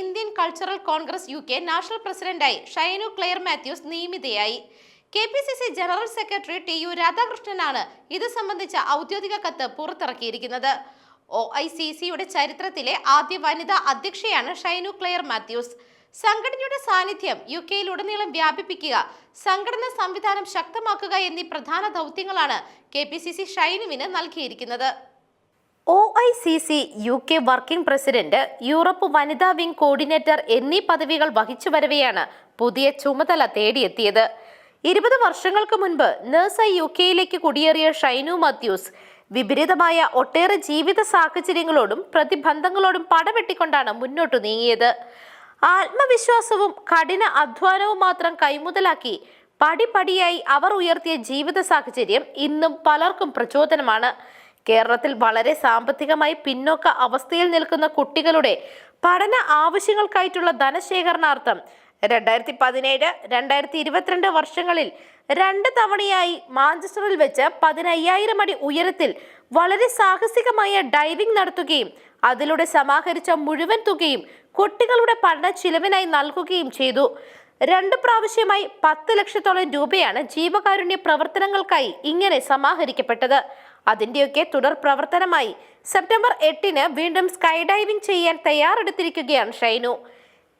Indian cultural Congress U K national പ്രസിഡന്റായി Shinu Clare Mathews നിയമിതയായി. K P C C general secretary T U രാധാകൃഷ്ണനാണ് ഇത് സംബന്ധിച്ച ഔദ്യോഗിക കത്ത് പുറത്തിറക്കിയിരിക്കുന്നത്. O I C സിയുടെ ചരിത്രത്തിലെ ആദ്യ വനിതാ അധ്യക്ഷയാണ് ഷൈനു ക്ലെയർ മാത്യൂസ്. സംഘടനയുടെ സാന്നിധ്യം യു കെയിലുടനീളം വ്യാപിപ്പിക്കുക സംഘടനാ സംവിധാനം ശക്തമാക്കുക എന്നീ പ്രധാന ദൗത്യങ്ങളാണ് കെ പി സി സി ഷൈനുവിന് നൽകിയിരിക്കുന്നത്. I C C U K working president Europe വനിതാ വിംഗ് കോർഡിനേറ്റർ എന്നീ പദവികൾ വഹിച്ചു വരവെയാണ് പുതിയ ചുമതല തേടിയെത്തിയത്. ഇരുപത് വർഷങ്ങൾക്ക് മുൻപ് നഴ്സായി യു കെയിലേക്ക് കുടിയേറിയ ഷൈനു മാത്യൂസ് വിപരീതമായ ഒട്ടേറെ ജീവിത സാഹചര്യങ്ങളോടും പ്രതിബന്ധങ്ങളോടും പടവെട്ടിക്കൊണ്ടാണ് മുന്നോട്ടു നീങ്ങിയത്. ആത്മവിശ്വാസവും കഠിന അധ്വാനവും മാത്രം കൈമുതലാക്കി പടിപടിയായി അവർ ഉയർത്തിയ ജീവിത സാഹചര്യം ഇന്നും പലർക്കും പ്രചോദനമാണ്. കേരളത്തിൽ വളരെ സാമ്പത്തികമായി പിന്നോക്ക അവസ്ഥയിൽ നിൽക്കുന്ന കുട്ടികളുടെ പഠന ആവശ്യങ്ങൾക്കായിട്ടുള്ള ധനശേഖരണാർത്ഥം രണ്ടായിരത്തി പതിനേഴ് രണ്ടായിരത്തി ഇരുപത്തിരണ്ട് വർഷങ്ങളിൽ രണ്ട് തവണയായി മാഞ്ചസ്റ്ററിൽ വെച്ച് പതിനയ്യായിരം അടി ഉയരത്തിൽ വളരെ സാഹസികമായ ഡൈവിംഗ് നടത്തുകയും അതിലൂടെ സമാഹരിച്ച മുഴുവൻ തുകയും കുട്ടികളുടെ പഠന ചിലവിനായി നൽകുകയും ചെയ്തു. രണ്ട് പ്രാവശ്യമായി പത്ത് ലക്ഷത്തോളം രൂപയാണ് ജീവകാരുണ്യ പ്രവർത്തനങ്ങൾക്കായി ഇങ്ങനെ സമാഹരിക്കപ്പെട്ടത്. അതിന്റെയൊക്കെ തുടർ പ്രവർത്തനമായി. സെപ്റ്റംബർ എട്ടിന് വീണ്ടും സ്കൈ ഡൈവിംഗ് ചെയ്യാൻ തയ്യാറെടുത്തിരിക്കുകയാണ് Shainu.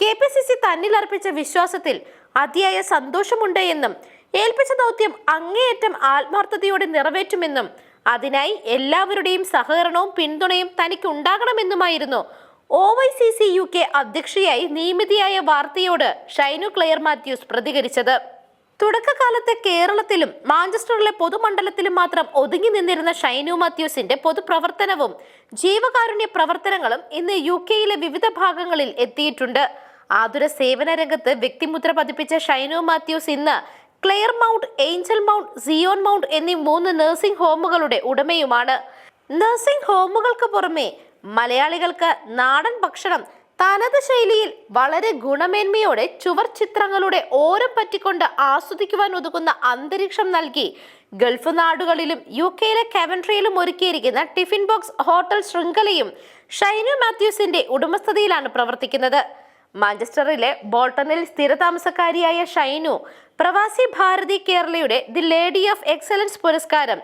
K P C C തന്നിൽ അർപ്പിച്ച വിശ്വാസത്തിൽ അതിയായ സന്തോഷമുണ്ട് എന്നും ഏൽപ്പിച്ച ദൗത്യം അങ്ങേയറ്റം ആത്മാർത്ഥതയോടെ നിറവേറ്റുമെന്നും അതിനായി എല്ലാവരുടെയും സഹകരണവും പിന്തുണയും തനിക്ക് ഉണ്ടാകണമെന്നുമായിരുന്നു O Y C C U K അധ്യക്ഷയായി നിയമിതിയായ വാർത്തയോട് ഷൈനു ക്ലെയർ മാത്യൂസ് പ്രതികരിച്ചത്. തുടക്കകാലത്തെ കേരളത്തിലും മാഞ്ചസ്റ്ററിലെ പൊതുമണ്ഡലത്തിലും മാത്രം ഒതുങ്ങി നിന്നിരുന്ന ഷൈനു മാത്യൂസിന്റെ പൊതുപ്രവർത്തനവും ജീവകാരുണ്യ പ്രവർത്തനങ്ങളും ഇന്ന് യു കെയിലെ വിവിധ ഭാഗങ്ങളിൽ എത്തിയിട്ടുണ്ട്. ആതുര സേവന രംഗത്ത് വ്യക്തിമുദ്ര പതിപ്പിച്ച ഷൈനു മാത്യൂസ് ഇന്ന് Clare mount angel mount Zion mount എന്നീ മൂന്ന് നഴ്സിംഗ് ഹോമുകളുടെ ഉടമയുമാണ്. നഴ്സിംഗ് ഹോമുകൾക്ക് പുറമെ മലയാളികൾക്ക് നാടൻ ഭക്ഷണം തനത് ശൈലിയിൽ വളരെ ഗുണമേന്മയോടെ ചുവർ ചിത്രങ്ങളുടെ ഓരം പറ്റിക്കൊണ്ട് ആസ്വദിക്കുവാൻ ഒതുക്കുന്ന അന്തരീക്ഷം നൽകി. ഗൾഫ് നാടുകളിലും യു കെയിലെ കവൻട്രിയിലും ഒരുക്കിയിരിക്കുന്ന ടിഫിൻ ബോക്സ് ഹോട്ടൽ ശൃംഖലയും ഷൈനു മാത്യൂസിന്റെ ഉടമസ്ഥതയിലാണ് പ്രവർത്തിക്കുന്നത്. മാഞ്ചസ്റ്ററിലെ ബോൾട്ടണിൽ സ്ഥിരതാമസക്കാരിയായ ഷൈനു പ്രവാസി ഭാരതി കേരളയുടെ ദി ലേഡി ഓഫ് എക്സലൻസ് പുരസ്കാരം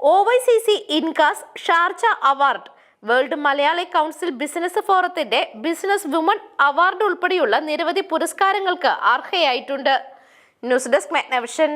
O Y C C Incas Sharjah award world Malayali council business ഫോറത്തിന്റെ ബിസിനസ് വുമൺ അവാർഡ് ഉൾപ്പെടെയുള്ള നിരവധി പുരസ്കാരങ്ങൾക്ക് അർഹയായിട്ടുണ്ട്. News desk Magnavision.